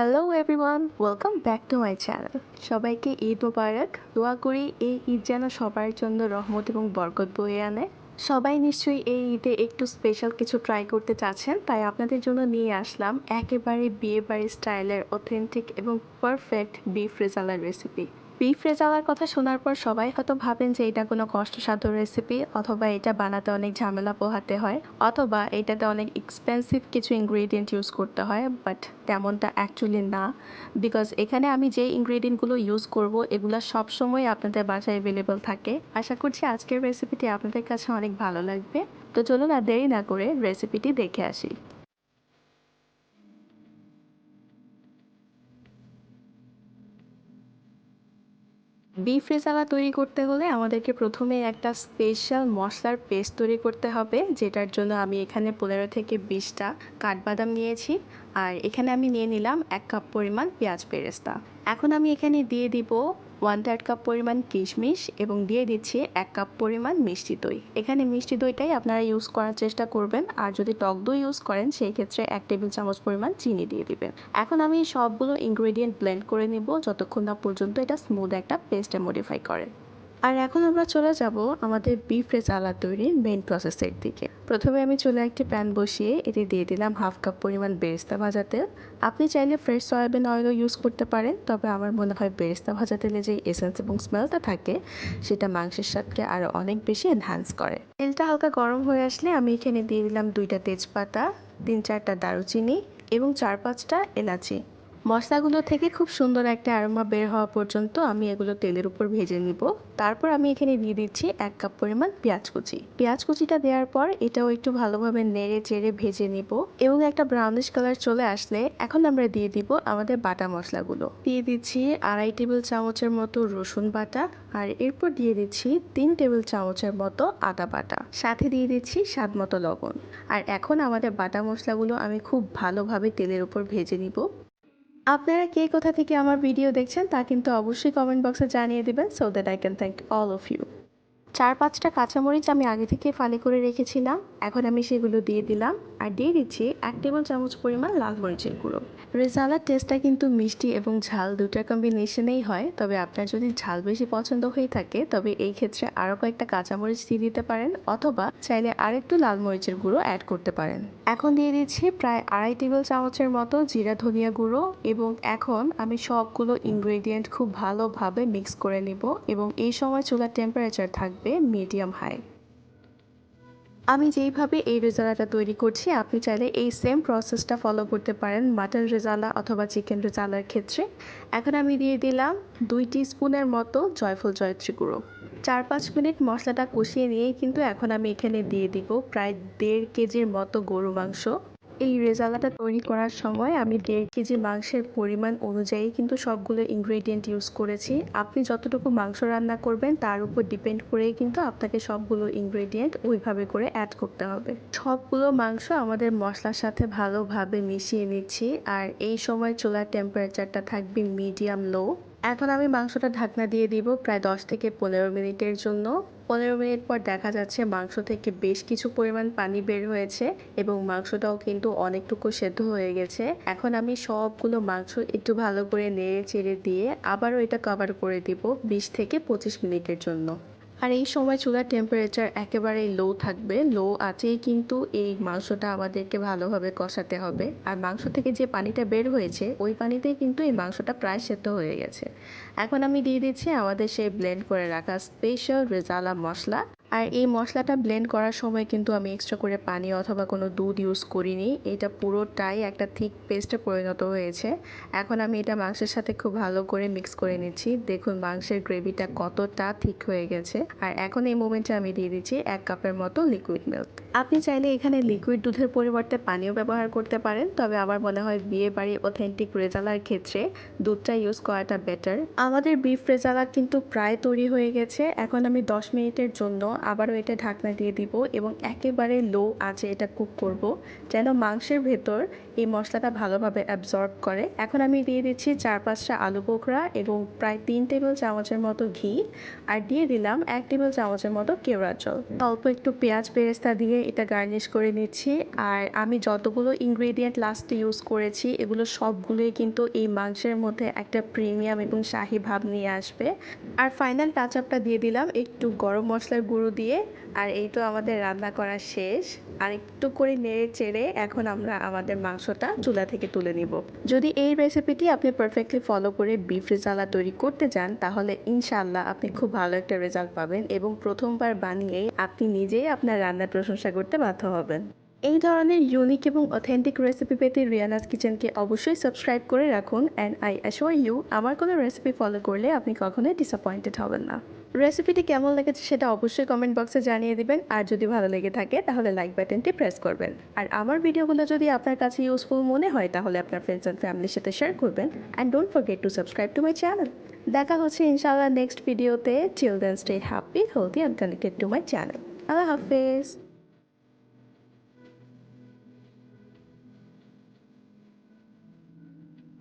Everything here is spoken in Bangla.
Hello everyone welcome back to my channel সবাইকে ঈদ মোবারক। দোয়া করি এই ঈদ যেন সবার জন্য রহমত এবং বরকত বয়ে আনে। সবাই নিশ্চয়ই এই ঈদে একটু স্পেশাল কিছু ট্রাই করতে চাচ্ছেন, তাই আপনাদের জন্য নিয়ে আসলাম একেবারে বিয়ে বাড়ি স্টাইলের অথেন্টিক এবং পারফেক্ট বিফ রেজালার রেসিপি বিফ রেজালার কথা শোনার পর সবাই হয়তো ভাবেন যে এটা কোনো কষ্টসাধ্য রেসিপি অথবা এটা বানাতে অনেক ঝামেলা পোহাতে হয় অথবা এটাতে অনেক এক্সপেন্সিভ কিছু ইনগ্রেডিয়েন্ট ইউজ করতে হয় বাট তেমনটা অ্যাকচুয়ালি না। বিকজ এখানে আমি যে ইনগ্রেডিয়েন্টগুলো ইউজ করব, এগুলো সবসময় আপনাদের বাসায় অ্যাভেলেবল থাকে। আশা করছি আজকের রেসিপিটি আপনাদের কাছে অনেক ভালো লাগবে। তো চলুন আর দেরি না করে রেসিপিটি দেখে আসি। বিফ রেজালা তৈরি করতে হলে আমাদেরকে প্রথমে একটা স্পেশাল মশলার পেস্ট তৈরি করতে হবে, যেটার জন্য আমি এখানে পনেরো থেকে বিশটা কাঠবাদাম নিয়েছি। আর এখানে আমি নিয়ে নিলাম এক কাপ পরিমাণ পেঁয়াজ বেরেস্তা। এখন আমি এখানে দিয়ে দিব ওয়ান থার্ড কাপ পরিমাণ কিশমিশ এবং দিয়ে দিচ্ছি এক কাপ পরিমাণ মিষ্টি দই। এখানে মিষ্টি দইটাই আপনারা ইউজ করার চেষ্টা করবেন। আর যদি টক দই ইউজ করেন, সেই ক্ষেত্রে এক টেবিল চামচ পরিমাণ চিনি দিয়ে দিবেন। এখন আমি সবগুলো ইনগ্রেডিয়েন্ট ব্লেন্ড করে নেব। যতক্ষণ না পর্যন্ত এটা স্মুথ একটা পেস্টে মডিফাই করে। আর এখন আমরা চলে যাব আমাদের বিফ রেজালা তৈরির মেন প্রসেসের দিকে। প্রথমে আমি চলে একটি প্যান বসিয়ে এটি দিয়ে দিলাম হাফ কাপ পরিমাণ বেরেস্তা ভাজা তেল আপনি চাইলে ফ্রেশ সয়াবিন অয়েলও ইউজ করতে পারেন, তবে আমার মনে হয় বেরেস্তা ভাজা তেলে যে এসেন্স এবং স্মেলটা থাকে, সেটা মাংসের স্বাদকে আরও অনেক বেশি এনহ্যান্স করে। তেলটা হালকা গরম হয়ে আসলে আমি এখানে দিয়ে দিলাম দুইটা তেজপাতা, তিন চারটা দারুচিনি এবং চার পাঁচটা এলাচি। মশলাগুলো থেকে খুব সুন্দর একটা অ্যারোমা বের হওয়া পর্যন্ত আমি এগুলো তেলের উপর ভেজে নিব। তারপর আমি এখানে দিয়ে দিচ্ছি এক কাপ পরিমাণ পেঁয়াজ কুচি। পেঁয়াজ কুচিটা দেওয়ার পর এটাও একটু ভালোভাবে নেড়ে চেড়ে ভেজে নিব এবং একটা ব্রাউনিশ কালার চলে আসলে এখন আমরা দিয়ে দিব আমাদের বাটা মশলাগুলো। দিয়ে দিচ্ছি আড়াই টেবিল চামচের মতো রসুন বাটা আর এরপর দিয়ে দিচ্ছি তিন টেবিল চামচের মতো আদা বাটা। সাথে দিয়ে দিচ্ছি স্বাদ মতো লবণ। আর এখন আমাদের বাটা মশলাগুলো আমি খুব ভালোভাবে তেলের উপর ভেজে নিব। আপনারা কে কোথা থেকে আমার ভিডিও দেখছেন তা কিন্তু অবশ্যই কমেন্ট বক্সে জানিয়ে দেবেন so that I can thank all of you চার পাঁচটা কাঁচামরিচ আমি আগে থেকে ফালি করে রেখেছিলাম। এখন আমি সেগুলো দিয়ে দিলাম আর দিয়ে দিচ্ছি এক টেবিল চামচ পরিমাণ লাল মরিচের গুঁড়ো। রেজালার টেস্টটা কিন্তু মিষ্টি এবং ঝাল দুটার কম্বিনেশনেই হয়, তবে আপনার যদি ঝাল বেশি পছন্দ হয়ে থাকে, তবে এই ক্ষেত্রে আরও কয়েকটা কাঁচামরিচ দিয়ে দিতে পারেন অথবা চাইলে আরেকটু লাল মরিচের গুঁড়ো অ্যাড করতে পারেন। এখন দিয়ে দিচ্ছি প্রায় আড়াই টেবিল চামচের মতো জিরা ধনিয়া গুঁড়ো এবং এখন আমি সবগুলো ইনগ্রেডিয়েন্ট খুব ভালোভাবে মিক্স করে নিব এবং এই সময় চুলার টেম্পারেচার থাকবে মিডিয়াম হাই আমি যেইভাবে এই রেজালাটা তৈরি করছি, আপনি চাইলে এই সেম প্রসেসটা ফলো করতে পারেন মাটন রেজালা অথবা চিকেন রেজালার ক্ষেত্রে। এখন আমি দিয়ে দিলাম দুই স্পুনের মতো জয়ফল জয়ত্রী গুঁড়ো। চার পাঁচ মিনিট মশলাটা কষিয়ে নিয়েই কিন্তু এখন আমি এখানে দিয়ে দিব প্রায় দেড় কেজির মতো গরু মাংস। এই রেজালাটা তৈরি করার সময় আমি দেড় কেজি মাংসের পরিমাণ অনুযায়ী কিন্তু সবগুলো ইনগ্রেডিয়েন্ট ইউজ করেছি। আপনি যতটুকু মাংস রান্না করবেন, তার উপর ডিপেন্ড করেই কিন্তু আপনাকে সবগুলো ইনগ্রেডিয়েন্ট ওইভাবে করে অ্যাড করতে হবে। সবগুলো মাংস আমাদের মশলার সাথে ভালোভাবে মিশিয়ে নিচ্ছি, আর এই সময় চুলার টেম্পারেচারটা থাকবে মিডিয়াম লো এখন আমি মাংসটা ঢাকনা দিয়ে দিব প্রায় দশ থেকে পনেরো মিনিটের জন্য। পনেরো মিনিট পর দেখা যাচ্ছে মাংস থেকে বেশ কিছু পরিমাণ পানি বের হয়েছে এবং মাংসটাও কিন্তু অনেকটুকু সেদ্ধ হয়ে গেছে। এখন আমি সবগুলো মাংস একটু ভালো করে নেড়ে চেড়ে দিয়ে আবারও এটা কভার করে দিব বিশ থেকে পঁচিশ মিনিটের জন্য। আর এই সময় চুলার টেম্পারেচার একেবারেই লো থাকবে। লো আছেই কিন্তু এই মাংসটা আমাদেরকে ভালোভাবে কষাতে হবে। আর মাংস থেকে যে পানিটা বের হয়েছে, ওই পানিতেই কিন্তু এই মাংসটা প্রায় সেদ্ধ হয়ে গেছে। এখন আমি দিয়ে দিচ্ছি আমাদের সেই ব্লেন্ড করে রাখা স্পেশাল রেজালা মশলা। আর এই মশলাটা ব্লেন্ড করার সময় কিন্তু আমি এক্সট্রা করে পানি অথবা কোনো দুধ ইউজ করিনি। এটা পুরোটাই একটা থিক পেস্টে পরিণত হয়েছে। এখন আমি এটা মাংসের সাথে খুব ভালো করে মিক্স করে নিচ্ছি। দেখুন মাংসের গ্রেভিটা কতটা থিক হয়ে গেছে। আর এখন এই মোমেন্টে আমি দিয়ে দিচ্ছি এক কাপের মতো লিকুইড মিল্ক আপনি চাইলে এখানে লিকুইড দুধের পরিবর্তে পানিও ব্যবহার করতে পারেন, তবে আমার মনে হয় বিয়ে বাড়ি অথেন্টিক রেজালার ক্ষেত্রে দুধটা ইউজ করাটা বেটার আমাদের বিফ রেজালা কিন্তু প্রায় তৈরি হয়ে গেছে। এখন আমি দশ মিনিটের জন্য আবারও এটা ঢাকনা দিয়ে দিব এবং একেবারে লো আঁচে এটা কুক করব যেন মাংসের ভেতর এই মশলাটা ভালোভাবে অ্যাবজর্ব করে। এখন আমি দিয়ে দিচ্ছি চার পাঁচটা আলু বোখরা এবং প্রায় তিন টেবিল চামচের মতো ঘি আর দিয়ে দিলাম এক টেবিল চামচের মতো কেওড়া জল। অল্প একটু পেঁয়াজ বেরেস্তা দিয়ে এটা গার্নিশ করে নিচ্ছি আর আমি যতগুলো ইনগ্রেডিয়েন্ট লাস্টে ইউজ করেছি এগুলো সবগুলোই কিন্তু এই মাংসের মধ্যে একটা প্রিমিয়াম এবং শাহি ভাব নিয়ে আসবে। আর ফাইনাল টাচ আপটা দিয়ে দিলাম একটু গরম মশলার গুঁড়ো দিয়ে আর এই তো আমাদের রান্না করা শেষ। আর একটু করে নেড়ে চেড়ে এখন আমরা আমাদের মাংসটা চুলা থেকে তুলে নিব। যদি এই রেসিপিটি আপনি পারফেক্টলি ফলো করে বিফ রেজালা তৈরি করতে চান, তাহলে ইনশাল্লাহ আপনি খুব ভালো একটা রেজাল্ট পাবেন এবং প্রথমবার বানিয়েই আপনি নিজেই আপনার রান্নার প্রশংসা করতে বাধ্য হবেন। এই ধরনের ইউনিক এবং অথেন্টিক রেসিপি পেতে রিয়ানাস কিচেনকে অবশ্যই সাবস্ক্রাইব করে রাখুন। অ্যান্ড আই অ্যাশোর ইউ আমার কোনো রেসিপি ফলো করলে আপনি কখনোই ডিসঅ্যাপয়েন্টেড হবেন না। রেসিপিটি কেমন লেগেছে সেটা অবশ্যই কমেন্ট বক্সে জানিয়ে দিবেন। আর যদি ভালো লেগে থাকে, তাহলে লাইক বাটনটি প্রেস করবেন। আর আমার ভিডিওগুলো যদি আপনার কাছে ইউজফুল মনে হয়, তাহলে আপনার ফ্রেন্ডস অ্যান্ড ফ্যামিলির সাথে শেয়ার করবেন। And don't forget to subscribe to my channel দেখা হচ্ছে ইনশাআল্লাহ নেক্সট ভিডিওতে children stay happy healthy and connected to my channel আল্লাহ হাফেজ।